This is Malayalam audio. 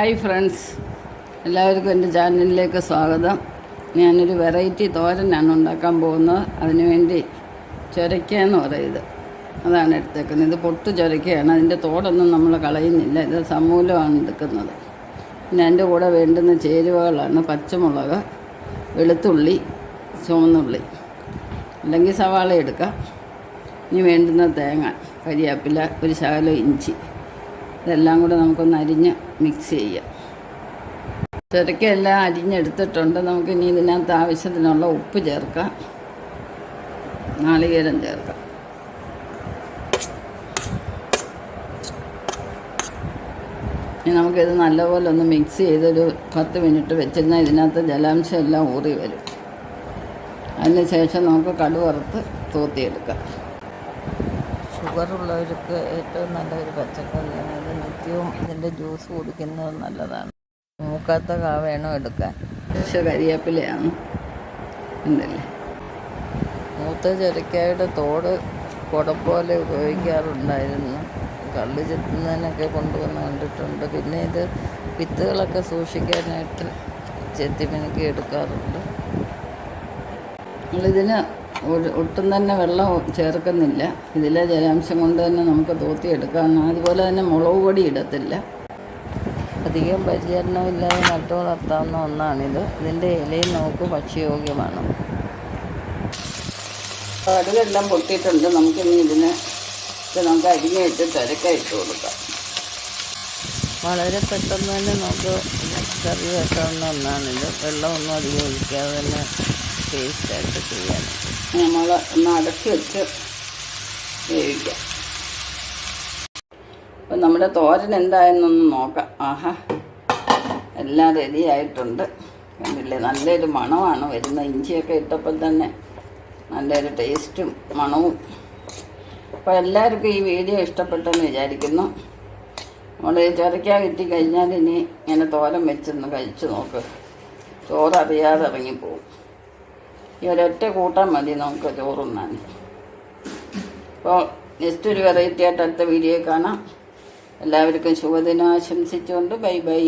Hi friends. എല്ലാവർക്കും എന്റെ ചാനലിലേക്ക് സ്വാഗതം. ഞാനൊരു വെറൈറ്റി തോരനാണ് ഉണ്ടാക്കാൻ പോകുന്നത്. അതിനുവേണ്ടി ചൊരയ്ക്ക എന്ന് പറയുന്നത്. അതാണ് എടുത്തേക്കുന്നത്. ഇത് പൊട്ട് ചൊരയ്ക്കയാണ്. അതിന്റെ തോടൊന്നും നമ്മൾ കളയുന്നില്ല. ഇത് സമൂലമാണ് എടുക്കുന്നത്. പിന്നെ അതിന്റെ കൂടെ വേണ്ടുന്ന ചേരുവകളാണ് പച്ചമുളക് വെളുത്തുള്ളി ചുവന്നുള്ളി. അല്ലെങ്കിൽ സവാള എടുക്കാം. ഇനി വേണ്ടുന്ന തേങ്ങ കരിയാപ്പില ഒരു ശകലം ഇഞ്ചി. ഇതെല്ലാം കൂടെ നമുക്കൊന്ന് അരിഞ്ഞ് മിക്സ് ചെയ്യാം. ചുരക്കെല്ലാം അരിഞ്ഞെടുത്തിട്ടുണ്ട്. നമുക്ക് ഇനി ഇതിനകത്ത് ആവശ്യത്തിനുള്ള ഉപ്പ് ചേർക്കാം. നാളികേരം ചേർക്കാം. ഇനി നമുക്കിത് നല്ലപോലെ ഒന്ന് മിക്സ് ചെയ്തൊരു പത്ത് മിനിറ്റ് വെച്ചിരുന്നാൽ ഇതിനകത്ത് ജലാംശം എല്ലാം ഊറി വരും. അതിന് ശേഷം നമുക്ക് കടുവറുത്ത് തൂത്തിയെടുക്കാം. ഷുഗറുള്ളവർക്ക് ഏറ്റവും നല്ലൊരു പച്ചക്കറിയാണ് ഇത് ഇതിന്റെ ജ്യൂസ് കുടിക്കുന്നത് നല്ലതാണ്. മൂക്കാത്ത കാ വേണം എടുക്കാൻ? പക്ഷെ കരിയാപ്പിലയാണ്. ഉണ്ടല്ലേ? മൂത്ത ചെറുക്കായുടെ തോട് കുട പോലെ ഉപയോഗിക്കാറുണ്ടായിരുന്നു. കള്ള് ചെത്തുന്നതിനൊക്കെ കൊണ്ടുവന്ന് കണ്ടിട്ടുണ്ട്. പിന്നെ ഇത് വിത്തുകളൊക്കെ സൂക്ഷിക്കാനായിട്ട് ചെത്തിമിനുക്കി എടുക്കാറുണ്ട് നമ്മളിതിന് ഒട്ടും തന്നെ വെള്ളം ചേർക്കുന്നില്ല. ഇതിലെ ജലാംശം കൊണ്ട് തന്നെ നമുക്ക് തോത്തിയെടുക്കാം. അതുപോലെ തന്നെ മുളക് പൊടി ഇടത്തില്ല. അധികം പരിചരണമില്ലാതെ നട്ടു വളർത്താവുന്ന ഒന്നാണിത്. ഇതിന്റെ ഇലയും നമുക്ക് ഭക്ഷ്യയോഗ്യമാണ്. കടുകെല്ലാം പൊട്ടിയിട്ടുണ്ട്. നമുക്കിനി ഇതിന് ഇത് നമുക്ക് അരിഞ്ഞിട്ട് തിരക്കായിട്ട് കൊടുക്കാം. വളരെ പെട്ടെന്ന് തന്നെ നമുക്ക് കറി വെക്കാവുന്ന ഒന്നാണിത്. വെള്ളമൊന്നും അധികം ഒഴിക്കാതെ തന്നെ ടേസ്റ്റായിട്ട് ചെയ്യാൻ നമ്മൾ ഒന്ന് അടച്ച് വെച്ച് വേവിക്കാം. അപ്പം നമ്മുടെ തോരൻ എന്തായെന്നൊന്ന് നോക്കാം. ആഹാ. എല്ലാം റെഡിയായിട്ടുണ്ട് കണ്ടില്ലേ? നല്ലൊരു മണമാണ് വരുന്ന ഇഞ്ചിയൊക്കെ ഇട്ടപ്പോൾ തന്നെ നല്ലൊരു ടേസ്റ്റും മണവും. അപ്പോൾ എല്ലാവർക്കും ഈ വീഡിയോ ഇഷ്ടപ്പെട്ടെന്ന് വിചാരിക്കുന്നു. നമ്മൾ ചൊരയ്ക്കാൻ കിട്ടി കഴിഞ്ഞാൽ ഇനി ഇങ്ങനെ തോരം വെച്ചൊന്ന് കഴിച്ചു നോക്ക്. ചോറ് അറിയാതെ ഇറങ്ങിപ്പോവും ഈ ഒരൊറ്റ കൂട്ടാൻ മതി നമുക്ക് ചോറുണ്ണാൻ അപ്പോൾ നെക്സ്റ്റ് ഒരു വെറൈറ്റി ആയിട്ട് അടുത്ത വീഡിയോ കാണാം. എല്ലാവർക്കും ശുഭദിനം ആശംസിച്ചുകൊണ്ട് ബൈ ബൈ.